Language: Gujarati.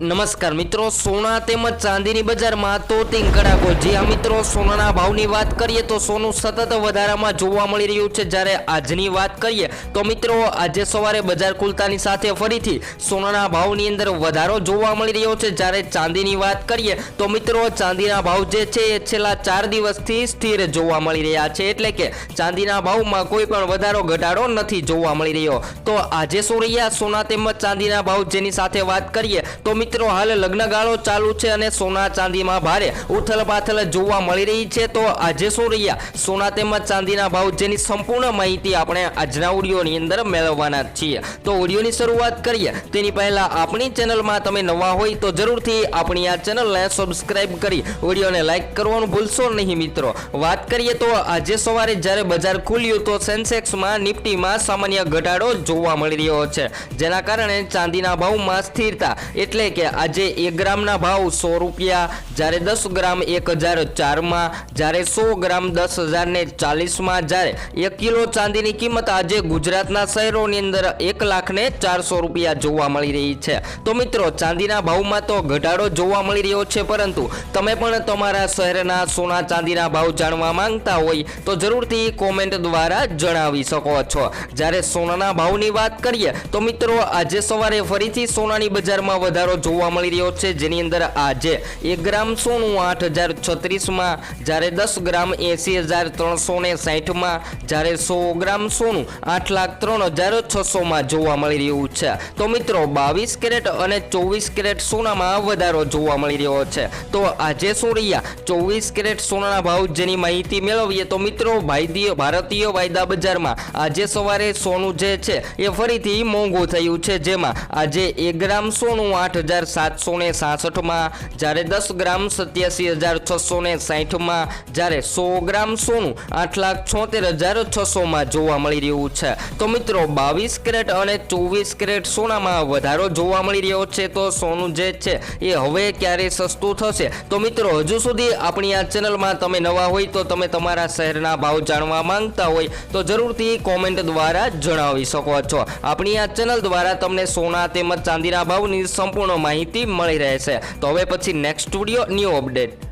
નમસ્કાર મિત્રો, સોના તેમજ ચાંદીની બજારમાં તોતિંગ કડાકો જે આ મિત્રો, સોનાના ભાવની વાત કરીએ તો સોનું સતત વધારામાં જોવા મળી રહ્યું છે. જ્યારે આજની વાત કરીએ તો મિત્રો, આજે સવારે બજાર ખુલતાની સાથે ફરીથી સોનાના ભાવની અંદર વધારો જોવા મળી રહ્યો છે. જ્યારે ચાંદીની વાત કરીએ તો મિત્રો, ચાંદીના ભાવ જે છે એ છેલ્લા ચાર દિવસથી સ્થિર જોવા મળી રહ્યા છે. એટલે કે ચાંદીના ભાવમાં કોઈ પણ વધારો, ઘટાડો નથી જોવા મળી રહ્યો. તો આજે શું રહ્યા? સોના તેમજ ચાંદીના ભાવ જેની સાથે વાત કરીએ તો મિત્રો, હાલ લગ્નગાળો ચાલુ છે અને સોના ચાંદીમાં ભારે ઉથલ પાથલ જોવા મળી રહી છે. તો આજે શું રહ્યા? સોના તેમજ ચાંદીના ભાવ જેની સંપૂર્ણ માહિતી આપણે આજના ઓડિયોની અંદર મેળવવાના છીએ. તો ઓડિયોની શરૂઆત કરીએ. તેની પહેલા આપણી ચેનલમાં તમે નવા હોય તો જરૂરથી આપણી આ ચેનલને સબસ્ક્રાઇબ કરી ઓડિયોને લાઇક કરવાનું ભૂલશો નહીં મિત્રો. વાત કરીએ તો આજે સવારે જ્યારે બજાર ખુલ્યું તો સેન્સેક્સમાં નિફ્ટીમાં સામાન્ય ઘટાડો જોવા મળી રહ્યો છે. જેના કારણે ચાંદીના ભાવમાં સ્થિરતા એટલે કે આજે એક ગ્રામના ભાવ સો રૂપિયા, જ્યારે દસ ગ્રામ એક હજાર ચારમાં, જ્યારે સો ગ્રામ દસ હજારને ચાલીસમાં, જ્યારે એક કિલો ચાંદીની કિંમત આજે ગુજરાતના શહેરોની અંદર એક લાખને ચારસો રૂપિયા જોવા મળી રહી છે. તો મિત્રો, ચાંદીના ભાવમાં તો ઘટાડો જોવા મળી રહ્યો છે, પરંતુ તમે પણ તમારા શહેરના સોના ચાંદીના ભાવ જાણવા માંગતા હોય, તો જરૂરથી કોમેન્ટ દ્વારા જણાવી શકો છો. જ્યારે સોનાના ભાવની વાત કરીએ, તો મિત્રો, આજે સવારે ફરીથી સોનાની બજારમાં વધારો જોવા મળી રહ્યો છે. જેની અંદર આજે એક ગ્રામ સોનું આઠ હજાર છત્રીસમાં જ્યારે દસ ગ્રામ એંસી હજાર ત્રણસો ને સાહીઠમાં જ્યારે સો ગ્રામ સોનું આઠ લાખ ત્રણ હજાર છસોમાં જોવા મળી રહ્યું છે. તો મિત્રો, બાવીસ કેરેટ અને ચોવીસ કેરેટ સોનામાં વધારો જોવા મળી રહ્યો છે. તો આજે સોરિયા ચોવીસ કેરેટ સોનાના ભાવ જેની માહિતી મેળવીએ તો મિત્રો ભારતીય વાયદા બજારમાં આજે સવારે સોનું જે છે એ ફરીથી મોંઘું થયું છે. જેમાં આજે એક ગ્રામ સોનું આઠ હજાર સાતસો ને સાસઠમાં, જ્યારે દસ ગ્રામ સત્યાસી હજાર છસો ને સાહીઠમાં જ્યારે સો ગ્રામ સોનું આઠ લાખ છોતેર હજાર છસોમાં જોવા મળી રહ્યું છે. તો મિત્રો, બાવીસ કેરેટ અને ચોવીસ કેરેટ સોનામાં વધારો જોવા મળી રહ્યો છે. તો સોનું જે છે, એ હવે ક્યારે સસ્તું થશે? તો મિત્રો, હજુ સુધી આપણી આ ચેનલમાં તમે નવા હોય તો તમે તમારા શહેરના ભાવ જાણવા માંગતા હોય તો જરૂરથી કોમેન્ટ દ્વારા જણાવી શકો છો. આપણી આ ચેનલ દ્વારા તમને સોના તેમજ ચાંદીના ભાવની સંપૂર્ણ માહિતી મળી રહેશે તો હવે પછી નેક્સ્ટ સ્ટુડિયો ન્યૂ અપડેટ